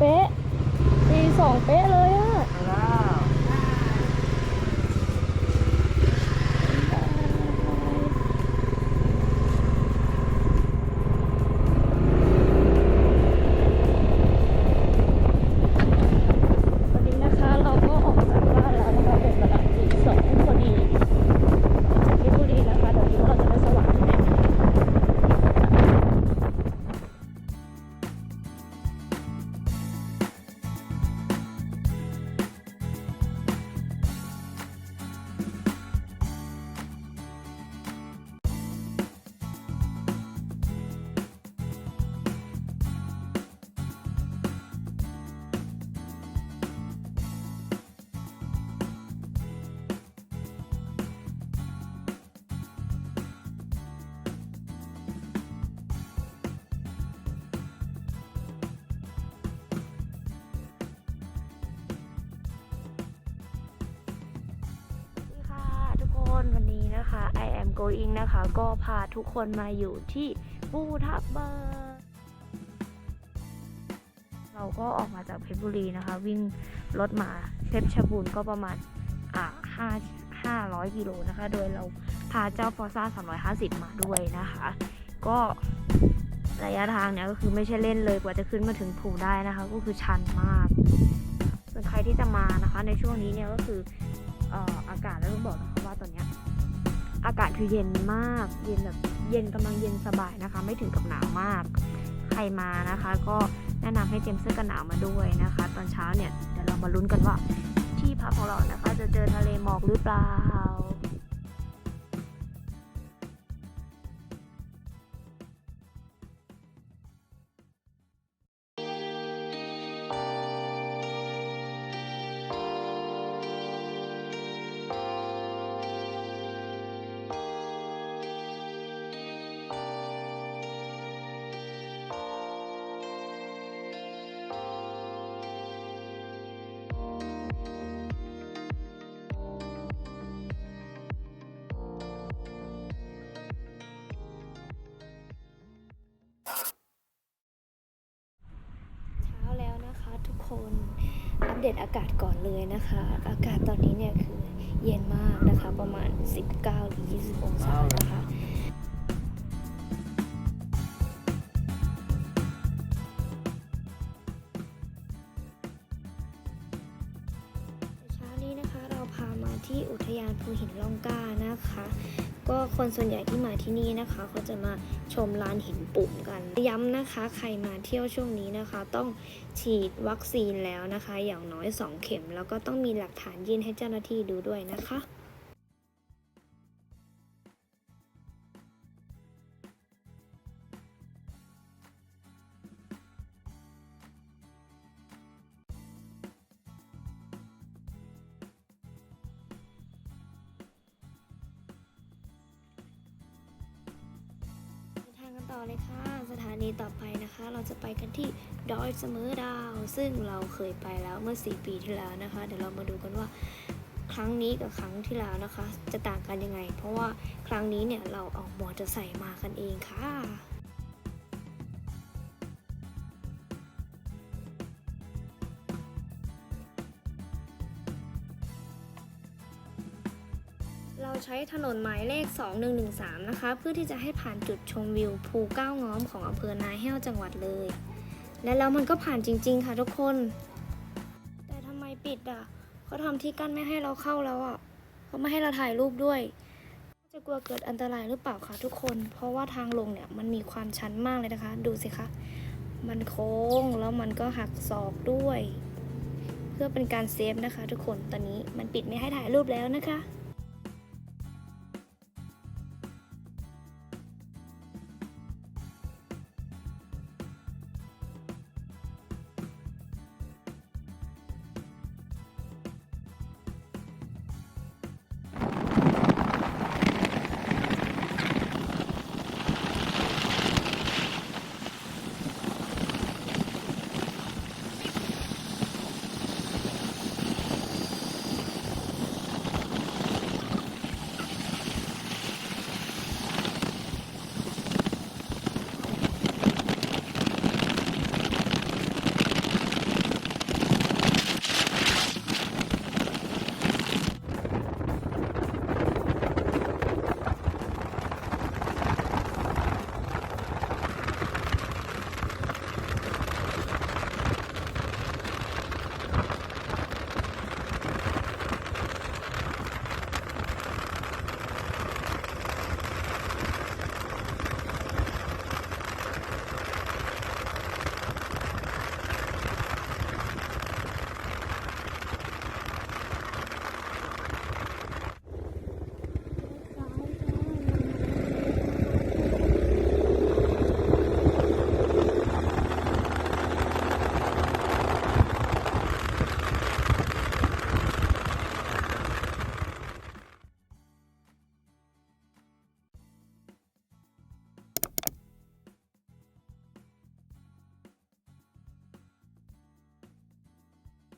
เป๊ะตีสองเป๊ะเลยอะ นะคะ I am going นะคะ ก็พาทุกคนมาอยู่ที่ภูทับเบิกเราก็ออกมาจากเพชรบุรีนะคะ วิ่งรถมาเพชรชบูรณ์ก็ประมาณอ่าห้าห้าร้อยกิโลนะคะ โดยเราพาเจ้าฟอร์ซ่า350มาด้วยนะคะ ก็ระยะทางเนี่ยก็คือไม่ใช่เล่นเลยกว่าจะขึ้นมาถึงภูได้นะคะ ก็คือชันมากส่วนใครที่จะมานะคะ ในช่วงนี้เนี่ยก็คืออออากาศแล้วต้องบอกนะคะว่าตอนเนี้ย อากาศคือเย็นมาก เย็นแบบเย็นกำลังเย็นสบายนะคะ ไม่ถึงกับหนาวมาก ใครมานะคะ ก็แนะนำให้เตรียมเสื้อกันหนาวมาด้วยนะคะ ตอนเช้าเนี่ยเดี๋ยวเรามาลุ้นกันว่าที่พักของเรานะคะ จะเจอทะเลหมอกหรือเปล่า เดตอากาศก่อนเลยนะคะ อากาศตอนนี้เนี่ยคือเย็นมากนะคะ ประมาณ 19หรือ20 องศานะคะเช้านี้นะคะเราพามาที่อุทยานภูหินล่องกล้านะคะ ก็คนส่วนใหญ่ที่มาที่นี่นะคะเขาจะมาชมลานหินปุ่มกัน ย้ำนะคะใครมาเที่ยวช่วงนี้นะคะ ต้องฉีดวัคซีนแล้วนะคะ อย่างน้อย 2 เข็ม แล้วก็ต้องมีหลักฐานยื่นให้เจ้าหน้าที่ดูด้วยนะคะ ต่อเลยค่ะ สถานีต่อไปนะคะ เราจะไปกันที่ดอยเสมอดาว ซึ่งเราเคยไปแล้วเมื่อ 4 ปีที่แล้วนะคะ เดี๋ยวเรามาดูกันว่าครั้งนี้กับครั้งที่แล้วนะคะ จะต่างกันยังไง เพราะว่าครั้งนี้เนี่ยเราเอามอเตอร์ไซค์มากันเองค่ะ เราใช้ถนนหมายเลข 2113 นะคะ เพื่อที่จะให้ผ่านจุดชมวิวภูเก้าง้อมของอำเภอนาแห้วจังหวัดเลย และแล้วมันก็ผ่านจริง ๆ ค่ะทุกคน แต่ทำไมปิดอะเขาทำที่กั้นไม่ให้เราเข้าแล้วอะเขาไม่ให้เราถ่ายรูปด้วย จะกลัวเกิดอันตรายหรือเปล่าคะทุกคน เพราะว่าทางลงเนี่ยมันมีความชันมากเลยนะคะ ดูสิคะ มันโค้งแล้วมันก็หักศอกด้วย เพื่อเป็นการเซฟนะคะ ทุกคน ตอนนี้มันปิดไม่ให้ถ่ายรูปแล้วนะคะ